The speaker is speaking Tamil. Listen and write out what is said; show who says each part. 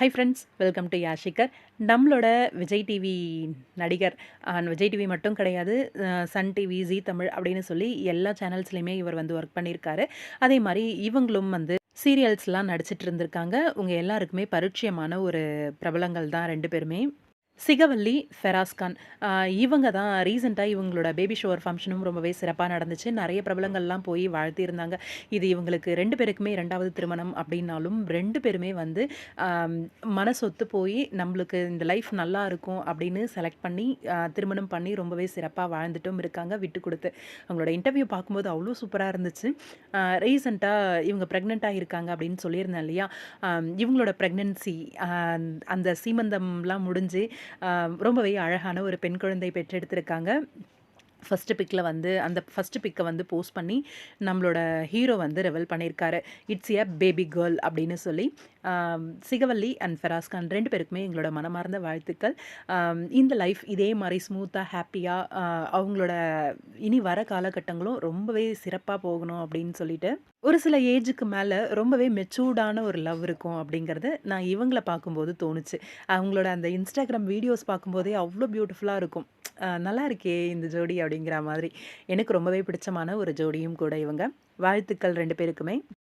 Speaker 1: ஹை ஃப்ரெண்ட்ஸ் வெல்கம் டு யாஷிகர் நம்மளோட விஜய் டிவி நடிகர் அண்ட் விஜய் டிவி மட்டும் கிடையாது சன் டிவி ஜீ தமிழ் அப்படின்னு சொல்லி எல்லா சேனல்ஸ்லையுமே இவர் வந்து ஒர்க் பண்ணியிருக்காரு. அதே மாதிரி இவங்களும் வந்து சீரியல்ஸ்லாம் நடிச்சிட்டு இருந்திருக்காங்க. உங்கள் எல்லாருக்குமே பரிச்சயமான ஒரு பிரபலங்கள் தான் ரெண்டு பேருமே. சிகவல்லி ஃபெராஸ்கான் இவங்க தான் ரீசெண்டாக இவங்களோட பேபி ஷோவர் ஃபங்க்ஷனும் ரொம்பவே சிறப்பாக நடந்துச்சு. நிறைய பிரபலங்கள்லாம் போய் வாழ்த்தியிருந்தாங்க. இது இவங்களுக்கு ரெண்டு பேருக்குமே ரெண்டாவது திருமணம் அப்படின்னாலும் ரெண்டு பேருமே வந்து மனசொத்து போய் நம்மளுக்கு இந்த லைஃப் நல்லா இருக்கும் அப்படின்னு செலக்ட் பண்ணி திருமணம் பண்ணி ரொம்பவே சிறப்பாக வாழ்ந்துட்டும் இருக்காங்க. விட்டு கொடுத்து. அவங்களோட இன்டர்வியூ பார்க்கும்போது அவ்வளோ சூப்பராக இருந்துச்சு. ரீசெண்டாக இவங்க ப்ரெக்னெண்ட்டாக இருக்காங்க அப்படின்னு சொல்லியிருந்தேன் இல்லையா? இவங்களோட ப்ரெக்னென்சி அந்த சீமந்தம்லாம் முடிஞ்சு ரொம்பவே அழகான ஒரு பெண் குழந்தை பெற்றெடுத்திருக்காங்க. ஃபஸ்ட்டு பிக்கில் வந்து அந்த ஃபஸ்ட்டு பிக்கை வந்து போஸ்ட் பண்ணி நம்மளோட ஹீரோ வந்து ரெவல் பண்ணியிருக்காரு இட்ஸ் எ பேபி கேர்ள் அப்படின்னு சொல்லி சிகவல்லி அண்ட் ஃபெராஸ்கான் ரெண்டு பேருக்குமே எங்களோட மனமார்ந்த வாழ்த்துக்கள். இந்த லைஃப் இதே மாதிரி ஸ்மூத்தாக ஹாப்பியாக அவங்களோட இனி வர காலகட்டங்களும் ரொம்பவே சிறப்பாக போகணும் அப்படின்னு சொல்லிட்டு ஒரு சில ஏஜுக்கு மேலே ரொம்பவே மெச்சூர்டான ஒரு லவ் இருக்கும் அப்படிங்கிறது நான் இவங்களை பார்க்கும்போது தோணுச்சு. அவங்களோட அந்த இன்ஸ்டாகிராம் வீடியோஸ் பார்க்கும்போதே அவ்வளோ பியூட்டிஃபுல்லாக இருக்கும். நல்லா இருக்கே இந்த ஜோடி அப்படிங்கிற மாதிரி. எனக்கு ரொம்பவே பிடிச்சமான ஒரு ஜோடியும் கூட இவங்க. வாழ்த்துக்கள் ரெண்டு பேருக்குமே.